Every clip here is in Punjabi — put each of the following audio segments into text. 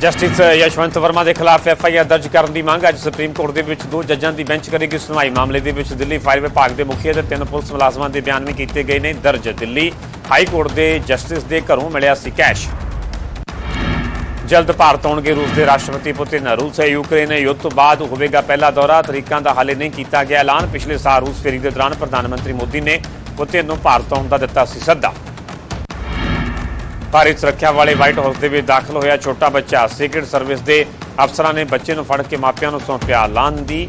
ਜਸਟਿਸ ਯਸ਼ਵੰਤ ਵਰਮਾ ਦੇ ਖਿਲਾਫ ਐਫ ਆਈ ਆਰ ਦਰਜ ਕਰਨ ਦੀ ਮੰਗ ਅੱਜ ਸੁਪਰੀਮ ਕੋਰਟ ਦੇ ਵਿੱਚ ਦੋ ਜੱਜਾਂ ਦੀ ਬੈਂਚ ਕਰੇਗੀ ਸੁਣਵਾਈ। ਮਾਮਲੇ ਦੇ ਵਿੱਚ ਦਿੱਲੀ ਫਾਇਰ ਵਿਭਾਗ ਦੇ ਮੁਖੀ ਅਤੇ ਤਿੰਨ ਪੁਲਿਸ ਮੁਲਾਜ਼ਮਾਂ ਦੇ ਬਿਆਨ ਵੀ ਕੀਤੇ ਗਏ ਨੇ। ਦਰਜ ਦਿੱਲੀ ਹਾਈ ਕੋਰਟ ਦੇ ਜਸਟਿਸ ਦੇ ਘਰੋਂ ਮਿਲਿਆ ਸੀ ਕੈਸ਼। ਜਲਦ ਭਾਰਤ ਆਉਣਗੇ ਰੂਸ ਦੇ ਰਾਸ਼ਟਰਪਤੀ ਪੁਤਿਨ। ਰੂਸ ਹੈ ਯੂਕਰੇਨ ਯੁੱਧ ਤੋਂ ਬਾਅਦ ਹੋਵੇਗਾ ਪਹਿਲਾ ਦੌਰਾ। ਤਰੀਕਾਂ ਦਾ ਹਾਲੇ ਨਹੀਂ ਕੀਤਾ ਗਿਆ ਐਲਾਨ। ਪਿਛਲੇ ਸਾਲ ਰੂਸ ਫੇਰੀ ਦੇ ਦੌਰਾਨ ਪ੍ਰਧਾਨ ਮੰਤਰੀ ਮੋਦੀ ਨੇ ਪੁਤਿਨ ਨੂੰ ਭਾਰਤ ਆਉਣ ਦਾ ਦਿੱਤਾ ਸੀ ਸੱਦਾ। ਭਾਰੀ ਸੁਰੱਖਿਆ ਵਾਲੇ ਵਾਈਟ ਹਾਊਸ ਦੇ ਵਿੱਚ ਦਾਖਲ ਹੋਇਆ ਛੋਟਾ ਬੱਚਾ। ਸੀਕ੍ਰੀਟ ਸਰਵਿਸ ਦੇ ਅਫਸਰਾਂ ਨੇ ਬੱਚੇ ਨੂੰ ਫੜ ਕੇ ਮਾਪਿਆਂ ਨੂੰ ਸੌਂਪਿਆ ਲਾਨ ਦੀ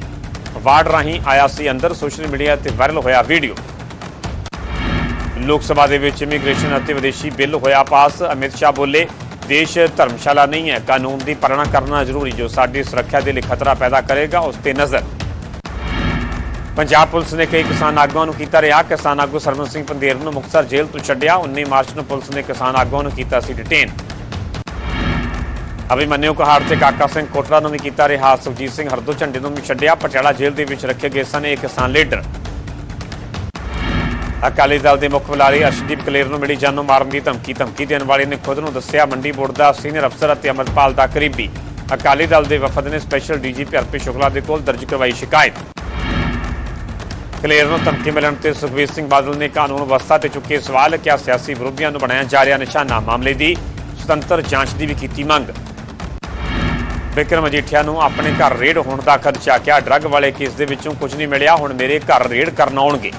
ਵਾਰਡ ਰਾਹੀਂ ਆਇਆ ਸੀ ਅੰਦਰ, ਸੋਸ਼ਲ ਮੀਡੀਆ ਤੇ ਵਾਇਰਲ ਹੋਇਆ ਵੀਡੀਓ। ਲੋਕ ਸਭਾ ਦੇ ਵਿੱਚ ਇਮੀਗ੍ਰੇਸ਼ਨ ਅਤੇ ਵਿਦੇਸ਼ੀ ਬਿੱਲ ਹੋਇਆ ਪਾਸ। ਅਮਿਤ ਸ਼ਾਹ ਬੋਲੇ, ਦੇਸ਼ ਧਰਮਸ਼ਾਲਾ ਨਹੀਂ ਹੈ, ਕਾਨੂੰਨ ਦੀ ਪਾਲਣਾ ਕਰਨਾ ਜ਼ਰੂਰੀ, ਜੋ ਸਾਡੀ ਸੁਰੱਖਿਆ ਦੇ ਲਈ ਖਤਰਾ ਪੈਦਾ ਕਰੇਗਾ, ਉਸ ਤੇ ਨਜ਼ਰ। ਪੰਜਾਬ ਪੁਲਿਸ ਨੇ ਕਈ ਕਿਸਾਨ ਆਗੂਆਂ ਨੂੰ ਕੀਤਾ ਰਿਹਾ। ਕਿਸਾਨ ਆਗੂ ਸਰਵਨ ਸਿੰਘ ਪੰਦੇਰ ਨੂੰ ਮੁਕਤਸਰ ਜੇਲ੍ਹ ਤੋਂ ਛੱਡਿਆ। 19 ਮਾਰਚ ਨੂੰ ਪੁਲਿਸ ਨੇ ਕਿਸਾਨ ਆਗੂਆਂ ਨੂੰ ਕੀਤਾ ਸੀ ਡਿਟੇਨ ਅਭਿਮਨਿਊ ਕਹਾੜ ਤੇ ਕਾਕਾ ਸਿੰਘ ਕੋਟਰਾ ਨੂੰ ਵੀ ਕੀਤਾ ਰਿਹਾ। ਸੁਖਜੀਤ ਸਿੰਘ ਹਰਦੋ ਝੰਡੇ ਨੂੰ ਵੀ ਛੱਡਿਆ। ਪਟਿਆਲਾ ਜੇਲ੍ਹ ਦੇ ਵਿੱਚ ਰੱਖੇ ਗਏ ਸਨ ਇਹ ਕਿਸਾਨ ਲੀਡਰ। ਅਕਾਲੀ ਦਲ ਦੇ ਮੁੱਖ ਬੁਲਾਰੇ ਅਰਸ਼ਦੀਪ ਕਲੇਰ ਨੂੰ ਮਿਲੀ ਜਾਨੋਂ ਮਾਰਨ ਦੀ ਧਮਕੀ। ਧਮਕੀ ਦੇਣ ਵਾਲੇ ਨੇ ਖੁਦ ਨੂੰ ਦੱਸਿਆ, ਮੰਡੀ ਬੋਰਡ ਦਾ ਸੀਨੀਅਰ ਅਫਸਰ ਅਤੇ ਅਮਰਪਾਲ ਦਾ ਕਰੀਬੀ। ਅਕਾਲੀ ਦਲ ਦੇ ਵਫਦ ਨੇ ਸਪੈਸ਼ਲ ਡੀਜੀਪੀ ਅਰਪੀ ਸ਼ੁਕਲਾ ਦੇ ਕੋਲ ਦਰਜ ਕਰਵਾਈ ਸ਼ਿਕਾਇਤ। ਕਲੇਰ ਨੂੰ ਧਮਕੀ ਮਿਲਣ ਤੇ ਸੁਖਬੀਰ ਸਿੰਘ ਬਾਦਲ ਨੇ ਕਾਨੂੰਨ ਵਿਵਸਥਾ ਤੇ ਚੁੱਕੇ ਸਵਾਲ ਕਿਹਾ ਸਿਆਸੀ ਵਿਰੋਧੀਆਂ ਨੂੰ ਬਣਾਇਆ ਜਾ ਰਿਹਾ ਨਿਸ਼ਾਨਾ। ਮਾਮਲੇ ਦੀ ਸੁਤੰਤਰ ਜਾਂਚ ਦੀ ਵੀ ਕੀਤੀ ਮੰਗ। ਵਿਕਰਮ ਮਜੀਠੀਆ ਨੂੰ ਆਪਣੇ ਘਰ ਰੇਡ ਹੋਣ ਦਾ ਖਦਸ਼ਾ ਕਿਹਾ। ਡਰੱਗ ਵਾਲੇ ਕੇਸ ਦੇ ਵਿੱਚੋਂ ਕੁਝ ਨਹੀਂ ਮਿਲਿਆ। ਹੁਣ ਮੇਰੇ ਘਰ ਰੇਡ ਕਰਨ ਆਉਣਗੇ।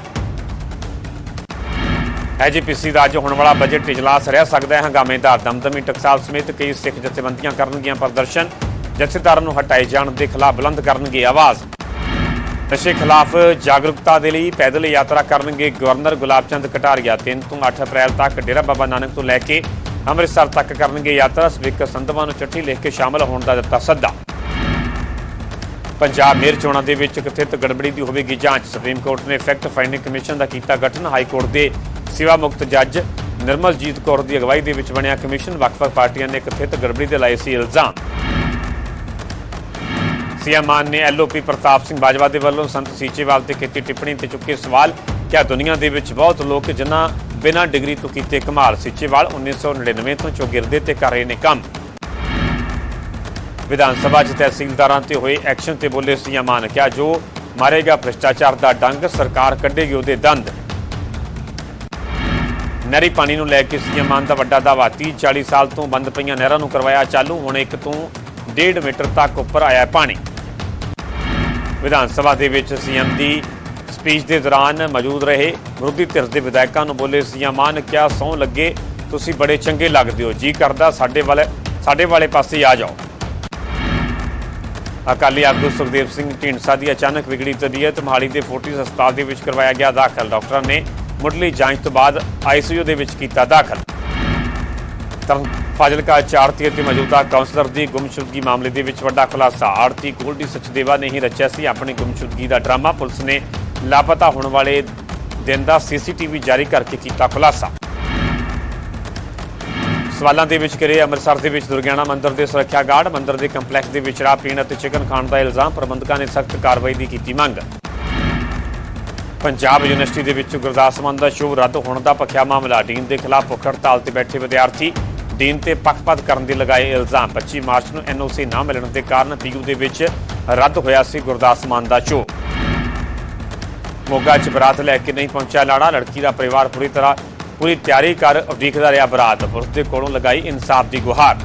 ਐਜੀਪੀਸੀ ਦਾ ਅੱਜ ਹੋਣ ਵਾਲਾ ਬਜਟ ਇਜਲਾਸ ਰਹਿ ਸਕਦਾ ਹੈ। ਹੰਗਾਮੇਦਾਰ ਦਮਦਮੀ ਟਕਸਾਲ ਸਮੇਤ ਕਈ ਸਿੱਖ ਜਥੇਬੰਦੀਆਂ ਕਰਨਗੀਆਂ ਪ੍ਰਦਰਸ਼ਨ। ਜਥੇਦਾਰਾਂ ਨੂੰ ਹਟਾਏ ਜਾਣ ਦੇ ਖਿਲਾਫ ਬੁਲੰਦ ਕਰਨਗੇ ਆਵਾਜ਼। ਨਸ਼ੇ ਖਿਲਾਫ ਜਾਗਰੂਕਤਾ ਦੇ ਲਈ ਪੈਦਲ ਯਾਤਰਾ ਕਰਨਗੇ ਗਵਰਨਰ ਗੁਲਾਬ ਚੰਦ ਕਟਾਰੀਆ। 3 ਤੋਂ 8 ਅਪ੍ਰੈਲ ਤੱਕ ਡੇਰਾ ਬਾਬਾ ਨਾਨਕ ਤੋਂ ਲੈ ਕੇ ਅੰਮ੍ਰਿਤਸਰ ਤੱਕ ਕਰਨਗੇ ਯਾਤਰਾ। ਸਪੀਕਰ ਸੰਧਵਾ ਨੂੰ ਚਿੱਠੀ ਲਿਖ ਕੇ ਸ਼ਾਮਲ ਹੋਣ ਦਾ ਦਿੱਤਾ ਸੱਦਾ। ਪੰਜਾਬ ਮੇਅਰ ਚੋਣਾਂ ਦੇ ਵਿੱਚ ਕਥਿਤ ਗੜਬੜੀ ਦੀ ਹੋਵੇਗੀ ਜਾਂਚ। ਸੁਪਰੀਮ ਕੋਰਟ ਨੇ ਫੈਕਟ ਫਾਈਂਡਿੰਗ ਕਮਿਸ਼ਨ ਦਾ ਕੀਤਾ ਗਠਨ। ਹਾਈ ਕੋਰਟ ਦੇ ਸੇਵਾ ਮੁਕਤ ਜੱਜ ਨਿਰਮਲਜੀਤ ਕੌਰ ਦੀ ਅਗਵਾਈ ਦੇ ਵਿੱਚ ਬਣਿਆ ਕਮਿਸ਼ਨ। ਵੱਖ-ਵੱਖ ਪਾਰਟੀਆਂ ਨੇ ਕਥਿਤ ਗੜਬੜੀ ਦੇ ਲਾਏ ਸੀ ਇਲਜ਼ਾਮ। ਸੀਐਮ ਮਾਨ ਨੇ ਐਲਓਪੀ ਪ੍ਰਤਾਪ ਸਿੰਘ ਬਾਜਵਾ ਦੇ ਵੱਲੋਂ ਸੰਤ ਸੀਚੇਵਾਲ ਤੇ ਕੀਤੀ ਟਿੱਪਣੀ ਤੇ ਚੁੱਕੇ ਸਵਾਲ। ਕਿ ਦੁਨੀਆ ਦੇ ਵਿੱਚ ਬਹੁਤ ਲੋਕ ਜਿਨ੍ਹਾਂ ਬਿਨਾਂ ਡਿਗਰੀ ਤੋਂ ਕੀਤੇ ਕਮਾਲ। ਸੀਚੇਵਾਲ 1999 ਤੋਂ ਚੋਗਿਰਦੇ ਤੇ ਕਰ ਰਹੇ ਨੇ ਕੰਮ। ਵਿਧਾਨ ਸਭਾ 'ਚ ਤਹਿਸੀਲਦਾਰਾਂ ਤੇ ਹੋਏ ਐਕਸ਼ਨ ਤੇ ਬੋਲੇ ਸੀਐਮ ਮਾਨ ਕਿਹਾ ਜੋ ਮਾਰੇਗਾ ਭ੍ਰਿਸ਼ਟਾਚਾਰ ਦਾ ਡੰਗ, ਸਰਕਾਰ ਕੱਢੇਗੀ ਉਹਦੇ ਦੰਦ। ਨਹਿਰੀ ਪਾਣੀ ਨੂੰ ਲੈ ਕੇ ਸੀਐਮ ਮਾਨ ਦਾ ਵੱਡਾ ਦਾਅਵਾ 30 40 ਸਾਲ ਤੋਂ ਬੰਦ ਪਈਆਂ ਨਹਿਰਾਂ ਨੂੰ ਕਰਵਾਇਆ ਚਾਲੂ, ਹੁਣ ਇੱਕ ਤੋਂ 1.5 ਮੀਟਰ ਤੱਕ ਉੱਪਰ ਆਇਆ ਪਾਣੀ। ਵਿਧਾਨ ਸਭਾ ਦੇ ਵਿੱਚ ਸੀਐਮ ਦੀ ਸਪੀਚ ਦੇ ਦੌਰਾਨ ਮੌਜੂਦ ਰਹੇ ਵਿਰੋਧੀ ਧਿਰ ਦੇ ਵਿਧਾਇਕਾਂ ਨੂੰ ਬੋਲੇ, ਸੀਐਮ ਮਾਨ ਕਿਹਾ ਸੌ ਲੱਗੇ? ਤੁਸੀਂ ਬੜੇ ਚੰਗੇ ਲੱਗਦੇ ਹੋ। ਜੀ ਕਰਦਾ, ਸਾਡੇ ਵਾਲੇ ਸਾਡੇ ਵਾਲੇ ਪਾਸੇ ਆ ਜਾਓ। ਅਕਾਲੀ ਆਗੂ ਸੁਖਦੇਵ ਸਿੰਘ ਢੀਂਡਸਾ ਦੀ ਅਚਾਨਕ ਵਿਗੜੀ ਤਬੀਅਤ, ਮਹਾਲੀ ਦੇ ਫੋਰਟਿਸ ਹਸਪਤਾਲ ਦੇ ਵਿੱਚ ਕਰਵਾਇਆ ਗਿਆ ਦਾਖਲ। ਡਾਕਟਰਾਂ ਨੇ ਮੁੱਢਲੀ ਜਾਂਚ ਤੋਂ ਬਾਅਦ ਆਈਸੀਯੂ ਦੇ ਵਿੱਚ ਕੀਤਾ ਦਾਖਲ। ਤਰਨ ਫਾਜ਼ਿਲਕਾ ਚਾਰਤੀ ਅਤੇ ਮੌਜੂਦਾ ਕਾਉਂਸਲਰ ਦੀ ਗੁੰਮਸ਼ੁਦਗੀ ਮਾਮਲੇ ਦੇ ਵਿੱਚ ਵੱਡਾ ਖੁਲਾਸਾ। ਆਰਤੀ ਗੋਲਡੀ ਸਚਦੇਵਾ ਨੇ ਹੀ ਰਚਿਆ ਸੀ ਆਪਣੀ ਗੁੰਮਸ਼ੁਦਗੀ ਦਾ ਡਰਾਮਾ। ਪੁਲਿਸ ਨੇ ਲਾਪਤਾ ਹੋਣ ਵਾਲੇ ਦਿਨ ਦਾ ਸੀਸੀਟੀਵੀ ਜਾਰੀ ਕਰਕੇ ਕੀਤਾ ਖੁਲਾਸਾ। ਸਵਾਲਾਂ ਦੇ ਵਿੱਚ ਕਰੇ ਅੰਮ੍ਰਿਤਸਰ ਦੇ ਵਿੱਚ ਦੁਰਗਿਆਣਾ ਮੰਦਿਰ ਦੇ ਸੁਰੱਖਿਆ ਗਾਰਡ। ਮੰਦਿਰ ਦੇ ਕੰਪਲੈਕਸ ਦੇ ਵਿੱਚ ਸ਼ਰਾਬ ਪੀਣ ਅਤੇ ਚਿਕਨ ਖਾਣ ਦਾ ਇਲਜ਼ਾਮ। ਪ੍ਰਬੰਧਕਾਂ ਨੇ ਸਖਤ ਕਾਰਵਾਈ ਦੀ ਕੀਤੀ ਮੰਗ। ਪੰਜਾਬ ਯੂਨੀਵਰਸਿਟੀ ਦੇ ਵਿੱਚ ਗੁਰਦਾਸ ਮਾਨ ਦਾ ਸ਼ੋਅ ਰੱਦ। ਹੋਣ ਦਾ ਪੱਖਿਆ ਮਾਮਲਾ। ਡੀਨ ਦੇ ਖਿਲਾਫ ਭੁੱਖ ਹੜਤਾਲ ਤੇ ਬੈਠੇ ਵਿਦਿਆਰਥੀ ਡੀਨ ਤੇ ਪੱਖਪਾਤ ਕਰਨ ਦੇ ਲਗਾਏ ਇਲਜ਼ਾਮ। 25 ਮਾਰਚ ਨੂੰ ਐਨਓਸੀ ਨਾ ਮਿਲਣ ਦੇ ਕਾਰਨ ਪੀਯੂ ਦੇ ਵਿੱਚ ਰੱਦ ਹੋਇਆ ਸੀ ਗੁਰਦਾਸ ਮਾਨ ਦਾ ਸ਼ੋਅ ਮੋਗਾ 'ਚ ਬਰਾਤ ਲੈ ਕੇ ਨਹੀਂ ਪਹੁੰਚਿਆ ਲਾੜਾ, ਲੜਕੀ ਦਾ ਪਰਿਵਾਰ ਪੂਰੀ ਤਰ੍ਹਾਂ, ਪੂਰੀ ਤਿਆਰੀ ਕਰ ਉਡੀਕਦਾ ਰਿਹਾ ਬਰਾਤ। ਪੁਲਿਸ ਦੇ ਕੋਲੋਂ ਲਗਾਈ ਇਨਸਾਫ ਦੀ ਗੁਹਾਰ।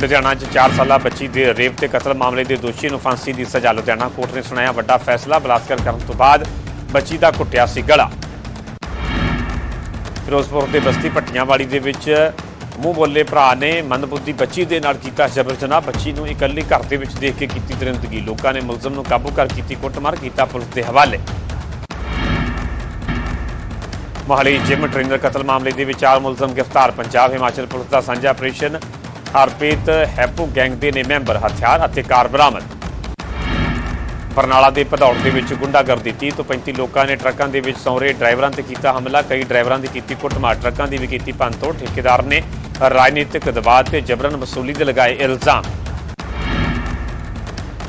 ਲੁਧਿਆਣਾ 'ਚ 4 ਸਾਲਾ ਬੱਚੀ ਦੇ ਰੇਪ ਤੇ ਕਤਲ ਮਾਮਲੇ ਦੇ ਦੋਸ਼ੀ ਨੂੰ ਫਾਂਸੀ ਦੀ ਸਜ਼ਾ। ਲੁਧਿਆਣਾ ਕੋਰਟ ਨੇ ਸੁਣਾਇਆ ਵੱਡਾ ਫੈਸਲਾ, ਬਲਾਤਕਾਰ ਕਰਨ ਤੋਂ ਬਾਅਦ ਬੱਚੀ ਦਾ ਕੁੱਟਿਆ ਸੀ ਗਲਾ। ਫਿਰੋਜ਼ਪੁਰ ਦੇ ਬਸਤੀ ਪੱਟੀਆਂ ਵਾਲੀ ਦੇ ਵਿੱਚ ਮੂੰਹ ਬੋਲੇ ਭਰਾ ਨੇ ਮੰਦਬੁੱਧੀ ਬੱਚੀ ਦੇ ਨਾਲ ਕੀਤਾ ਜਬਰ ਜਨਾਹ ਬੱਚੀ ਨੂੰ ਇਕੱਲੀ ਘਰ ਦੇ ਵਿੱਚ ਦੇਖ ਕੇ ਕੀਤੀ ਦਰਿੰਦਗੀ ਲੋਕਾਂ ਨੇ ਮੁਲਜ਼ਮ ਨੂੰ ਕਾਬੂ ਕਰ ਕੀਤੀ, ਕੁੱਟਮਾਰ ਕੀਤਾ ਪੁਲਿਸ ਦੇ ਹਵਾਲੇ। ਮੋਹਾਲੀ ਜਿਮ ਟ੍ਰੇਨਰ ਕਤਲ ਮਾਮਲੇ ਦੇ ਵਿੱਚ ਚਾਰ ਮੁਲਜ਼ਮ ਗ੍ਰਿਫਤਾਰ। ਪੰਜਾਬ ਹਿਮਾਚਲ ਪੁਲਿਸ ਦਾ ਸਾਂਝਾ ਆਪਰੇਸ਼ਨ ਹਰਪ੍ਰੀਤ ਹੈਪੂ ਗੈਂਗ ਦੇ ਨੇ ਮੈਂਬਰ। ਹਥਿਆਰ ਅਤੇ ਕਾਰ ਬਰਾਮਦ। ਬਰਨਾਲਾ ਦੇ ਭਦੌੜ ਦੇ ਵਿੱਚ ਗੁੰਡਾਗਰਦੀ 30 ਤੋਂ 35 ਲੋਕਾਂ ਨੇ ਟਰੱਕਾਂ ਦੇ ਵਿੱਚ ਸੌਰੇ ਡਰਾਈਵਰਾਂ ਤੇ ਕੀਤਾ ਹਮਲਾ, ਕਈ ਡਰਾਈਵਰਾਂ ਦੀ ਕੀਤੀ ਕੁੱਟਮਾਰ, ਟਰੱਕਾਂ ਦੀ ਵੀ ਕੀਤੀ ਭੰਨਤੋੜ। ਠੇਕੇਦਾਰ ਨੇ ਰਾਜਨੀਤਿਕ ਦਬਾਅ ਤੇ ਜਬਰਨ ਵਸੂਲੀ ਦੇ ਲਗਾਏ ਇਲਜ਼ਾਮ।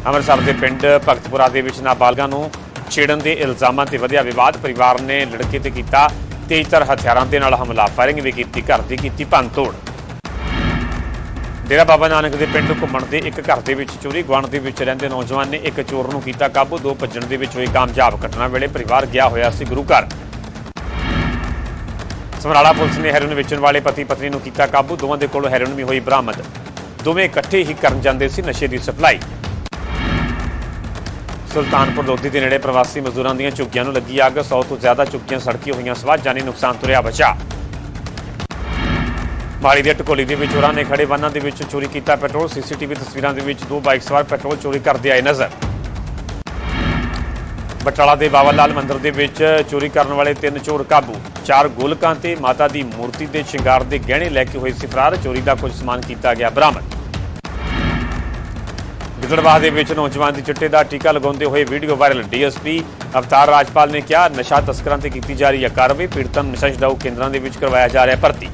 ਅੰਮ੍ਰਿਤਸਰ ਦੇ ਪਿੰਡ ਭਗਤਪੁਰਾ ਦੇ ਵਿੱਚ ਨਾਬਾਲਗਾਂ ਨੂੰ ਛੇੜਨ ਦੇ ਇਲਜ਼ਾਮਾਂ ਤੇ ਵਧਿਆ ਵਿਵਾਦ, ਪਰਿਵਾਰ ਨੇ ਲੜਕੇ ਤੇ ਕੀਤਾ ਤੇਜ਼ਤਰ ਹਥਿਆਰਾਂ ਦੇ ਨਾਲ ਹਮਲਾ, ਫਾਇਰਿੰਗ ਵੀ ਕੀਤੀ, ਘਰ ਦੀ ਕੀਤੀ ਭੰਨਤੋੜ। ਡੇਰਾ ਬਾਬਾ ਨਾਨਕ ਦੇ ਪਿੰਡ ਘੁੰਮਣ ਦੇ ਇੱਕ ਘਰ ਦੇ ਵਿੱਚ ਚੋਰੀ, ਗੁਆਂਢ ਦੇ ਵਿੱਚ ਰਹਿੰਦੇ ਨੌਜਵਾਨ ਨੇ ਇੱਕ ਚੋਰ ਨੂੰ ਕੀਤਾ ਕਾਬੂ। ਦੋ ਭੱਜਣ ਦੇ ਵਿੱਚ ਹੋਈ ਕਾਮਯਾਬ ਘਟਨਾ ਵੇਲੇ ਪਰਿਵਾਰ ਗਿਆ ਹੋਇਆ ਸੀ ਗੁਰੂ ਘਰ। ਸਮਰਾਲਾ ਪੁਲਿਸ ਨੇ ਹੈਰੋਇਨ ਵੇਚਣ ਵਾਲੇ ਪਤੀ ਪਤਨੀ ਨੂੰ ਕੀਤਾ ਕਾਬੂ। ਦੋਵਾਂ ਦੇ ਕੋਲੋਂ ਹੈਰੋਇਨ ਵੀ ਹੋਈ ਬਰਾਮਦ। ਦੋਵੇਂ ਇਕੱਠੇ ਹੀ ਕਰਨ ਜਾਂਦੇ ਸੀ ਨਸ਼ੇ ਦੀ ਸਪਲਾਈ। ਸੁਲਤਾਨਪੁਰ ਲੋਧੀ ਦੇ ਨੇੜੇ ਪ੍ਰਵਾਸੀ ਮਜ਼ਦੂਰਾਂ ਦੀਆਂ ਝੁੱਗੀਆਂ ਨੂੰ ਲੱਗੀ ਅੱਗ। 100 ਤੋਂ ਜ਼ਿਆਦਾ ਝੁੱਗੀਆਂ ਸੜਕੀਆਂ ਹੋਈਆਂ ਸਵਾਹ। ਜਾਨੀ ਨੁਕਸਾਨ ਤੁਰਿਆ ਬਚਾ। ਮਾਲੀ ਦੇ ਟਕੋਲੀ ਦੇ ਵਿੱਚ ਚੋਰਾਂ ਨੇ ਖੜੇ ਵਾਹਨਾਂ ਦੇ ਵਿੱਚ ਚੋਰੀ ਕੀਤਾ ਪੈਟਰੋਲ, ਸੀਸੀਟੀਵੀ ਤਸਵੀਰਾਂ ਦੇ ਵਿੱਚ ਦੋ ਬਾਈਕ ਸਵਾਰ ਪੈਟਰੋਲ ਚੋਰੀ ਕਰਦੇ ਆਏ ਨਜ਼ਰ। ਬਟਾਲਾ ਦੇ ਬਾਬਾ ਲਾਲ ਮੰਦਿਰ ਦੇ ਵਿੱਚ ਚੋਰੀ ਕਰਨ ਵਾਲੇ ਤਿੰਨ ਚੋਰ ਕਾਬੂ। ਚਾਰ ਗੋਲਕਾਂ ਤੇ ਮਾਤਾ ਦੀ ਮੂਰਤੀ ਦੇ ਸ਼ਿੰਗਾਰ ਦੇ ਗਹਿਣੇ ਲੈ ਕੇ ਹੋਏ ਸੀ ਫਰਾਰ। ਚੋਰੀ ਦਾ ਕੁਝ ਸਮਾਨ ਕੀਤਾ ਗਿਆ ਬਰਾਮਦ। ਗਿੱਦੜਬਾਹ ਦੇ ਵਿੱਚ ਨੌਜਵਾਨ ਦੀ ਚਿੱਟੇ ਦਾ ਟੀਕਾ ਲਗਾਉਂਦੇ ਹੋਏ video viral. DSP Avtar Rajpal ਨੇ ਕਿਹਾ, ਨਸ਼ਾ ਤਸਕਰਾਂ ਤੇ ਕੀਤੀ ਜਾ ਰਹੀ ਹੈ ਕਾਰਵਾਈ, ਪੀੜਤਾਂ ਨੂੰ ਨਸ਼ਾ ਛਡਾਊ ਕੇਂਦਰਾਂ ਦੇ ਵਿੱਚ ਕਰਵਾਇਆ ਜਾ ਰਿਹਾ ਭਰਤੀ।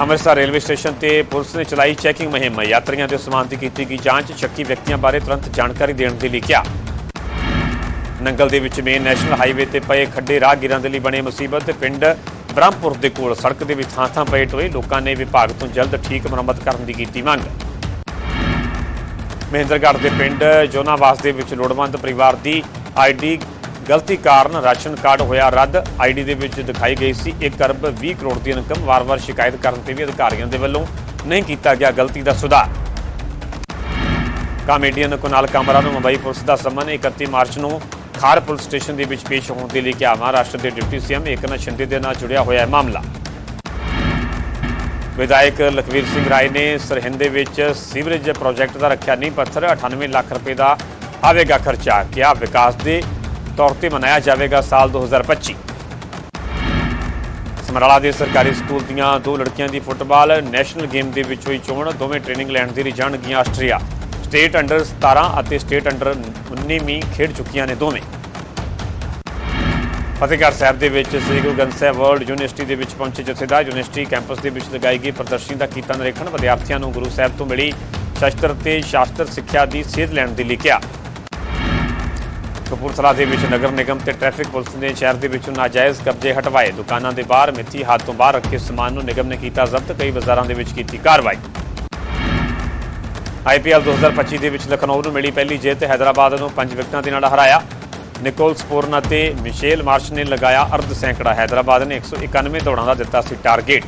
ਅੰਮ੍ਰਿਤਸਰ ਰੇਲਵੇ ਸਟੇਸ਼ਨ ਤੇ ਪੁਲਿਸ ਨੇ ਚਲਾਈ ਚੈਕਿੰਗ ਮੁਹਿੰਮ। ਯਾਤਰੀਆਂ ਦੇ ਸਮਾਨ ਦੀ ਕੀਤੀ ਗਈ ਜਾਂਚ, ਸ਼ੱਕੀ ਵਿਅਕਤੀਆਂ ਬਾਰੇ ਤੁਰੰਤ ਜਾਣਕਾਰੀ ਦੇਣ ਦੇ ਲਈ ਕਿਹਾ। ਨੰਗਲ ਦੇ ਵਿੱਚ ਮੇਨ ਨੈਸ਼ਨਲ ਹਾਈਵੇ ਤੇ ਪਏ ਖੱਡੇ ਰਾਹਗੀਰਾਂ ਦੇ ਲਈ ਬਣੇ ਮੁਸੀਬਤ ਪਿੰਡ ਬ੍ਰਹਮਪੁਰ ਦੇ ਕੋਲ। ਸੜਕ ਦੇ ਵਿੱਚ ਥਾਂ ਥਾਂ ਪਏ ਟੋਏ ਲੋਕਾਂ ਨੇ ਵਿਭਾਗ ਤੋਂ ਜਲਦ ਠੀਕ ਮੁਰੰਮਤ ਕਰਨ ਦੀ ਕੀਤੀ ਮੰਗ। ਮਹਿੰਦਰਗੜ੍ਹ ਦੇ ਪਿੰਡ ਜੋਨਾਵਾਸ ਦੇ ਵਿੱਚ ਲੋੜਵੰਦ ਪਰਿਵਾਰ ਦੀ ਆਈਡੀ ਗਲਤੀ ਕਾਰਨ ਰਾਸ਼ਨ ਕਾਰਡ ਹੋਇਆ ਰੱਦ। ਆਈਡੀ ਦੇ ਵਿੱਚ ਦਿਖਾਈ ਗਈ ਸੀ 1 ਅਰਬ 20 ਕਰੋੜ ਦੀ ਰਕਮ ਵਾਰ-ਵਾਰ ਸ਼ਿਕਾਇਤ ਕਰਨ ਤੇ ਵੀ ਅਧਿਕਾਰੀਆਂ ਦੇ ਵੱਲੋਂ ਨਹੀਂ ਕੀਤਾ ਗਿਆ ਗਲਤੀ ਦਾ ਸੁਧਾਰ। ਕਾਮੇਡੀਅਨ ਕੁਨਾਲ ਕਾਮਰਾ ਨੂੰ ਮੁੰਬਈ ਪੁਲਿਸ ਦਾ ਸੰਮਨ 31 ਮਾਰਚ ਨੂੰ ਖਾਰ ਪੁਲਿਸ ਸਟੇਸ਼ਨ ਦੇ ਵਿੱਚ ਪੇਸ਼ ਹੋਣ ਦੇ ਲਈ ਕਿਹਾ। ਮਹਾਰਾਸ਼ਟਰ ਦੇ ਡਿਪਟੀ ਸੀਐਮ ਏਕਨਾਥ ਸ਼ਿੰਦੇ ਦੇ ਨਾਲ ਜੁੜਿਆ ਹੋਇਆ ਹੈ ਮਾਮਲਾ। ਵਿਧਾਇਕ ਲਖਵੀਰ ਸਿੰਘ ਰਾਏ ਨੇ ਸਰਹਿੰਦ ਦੇ ਵਿੱਚ ਸੀਵਰੇਜ ਪ੍ਰੋਜੈਕਟ ਦਾ ਰੱਖਿਆ ਨੀਂਹ ਪੱਥਰ 98 ਲੱਖ ਰੁਪਏ ਦਾ ਆਵੇਗਾ ਖਰਚਾ। ਕਿਹਾ, ਵਿਕਾਸ ਦੇ ਤੌਰ ਤੇ ਮਨਾਇਆ ਜਾਵੇਗਾ ਸਾਲ 2025 ਸਮਰਾਲਾ ਦੇ ਸਰਕਾਰੀ ਸਕੂਲ ਦੀਆਂ ਦੋ ਲੜਕੀਆਂ ਦੀ ਫੁੱਟਬਾਲ ਨੈਸ਼ਨਲ ਗੇਮ ਦੇ ਵਿੱਚ ਹੋਈ ਚੋਣ, ਦੋਵੇਂ ਟ੍ਰੇਨਿੰਗ ਲੈਣ ਦੇ ਲਈ ਜਾਣਗੀਆਂ ਆਸਟਰੀਆ। ਸਟੇਟ ਅੰਡਰ 17 ਅਤੇ ਸਟੇਟ ਅੰਡਰ 19 ਵੀ ਖੇਡ ਚੁੱਕੀਆਂ ਨੇ ਦੋਵੇਂ। ਫਤਿਹਗੜ੍ਹ ਸਾਹਿਬ ਦੇ ਵਿੱਚ ਸ੍ਰੀ ਗੁਰੂ ਗ੍ਰੰਥ ਸਾਹਿਬ ਵਰਲਡ ਯੂਨੀਵਰਸਿਟੀ ਦੇ ਵਿੱਚ ਪਹੁੰਚੇ ਜਥੇਦਾਰ ਯੂਨੀਵਰਸਿਟੀ ਕੈਂਪਸ ਦੇ ਵਿੱਚ ਲਗਾਈ ਗਈ ਪ੍ਰਦਰਸ਼ਨੀ ਦਾ ਕੀਤਾ ਨਿਰੀਖਣ। ਵਿਦਿਆਰਥੀਆਂ ਨੂੰ ਗੁਰੂ ਸਾਹਿਬ ਤੋਂ ਮਿਲੀ ਸ਼ਸਤਰ ਤੇ ਸ਼ਾਸਤਰ ਸਿੱਖਿਆ ਦੀ ਸੇਧ ਲੈਣ ਦੇ ਲਈ ਕਿਹਾ। ਕਪੂਰਥਲਾ ਦੇ ਵਿੱਚ ਨਗਰ ਨਿਗਮ ਤੇ ਟ੍ਰੈਫਿਕ ਪੁਲਿਸ ਨੇ ਸ਼ਹਿਰ ਦੇ ਵਿੱਚੋਂ ਨਾਜਾਇਜ਼ ਕਬਜ਼ੇ ਹਟਵਾਏ। ਦੁਕਾਨਾਂ ਦੇ ਬਾਹਰ ਮਿੱਥੀ ਹੱਦ ਤੋਂ ਬਾਹਰ ਰੱਖੇ ਸਮਾਨ ਨੂੰ ਨਿਗਮ ਨੇ ਕੀਤਾ ਜ਼ਬਤ, ਕਈ ਬਾਜ਼ਾਰਾਂ ਦੇ ਵਿੱਚ ਕੀਤੀ ਕਾਰਵਾਈ। ਆਈਪੀਐਲ 2025 ਦੇ ਵਿੱਚ ਲਖਨਊ ਨੂੰ ਮਿਲੀ ਪਹਿਲੀ ਜਿੱਤ, ਹੈਦਰਾਬਾਦ ਨੂੰ 5 ਵਿਕਟਾਂ ਦੇ ਨਾਲ ਹਰਾਇਆ। ਨਿਕੋਲ ਸਪੋਰਨ ਅਤੇ ਮਿਸ਼ੇਲ ਮਾਰਸ਼ ਨੇ ਲਗਾਇਆ ਅਰਧ ਸੈਂਕੜਾ। ਹੈਦਰਾਬਾਦ ਨੇ 191 ਦੌੜਾਂ ਦਾ ਦਿੱਤਾ ਸੀ ਟਾਰਗੇਟ।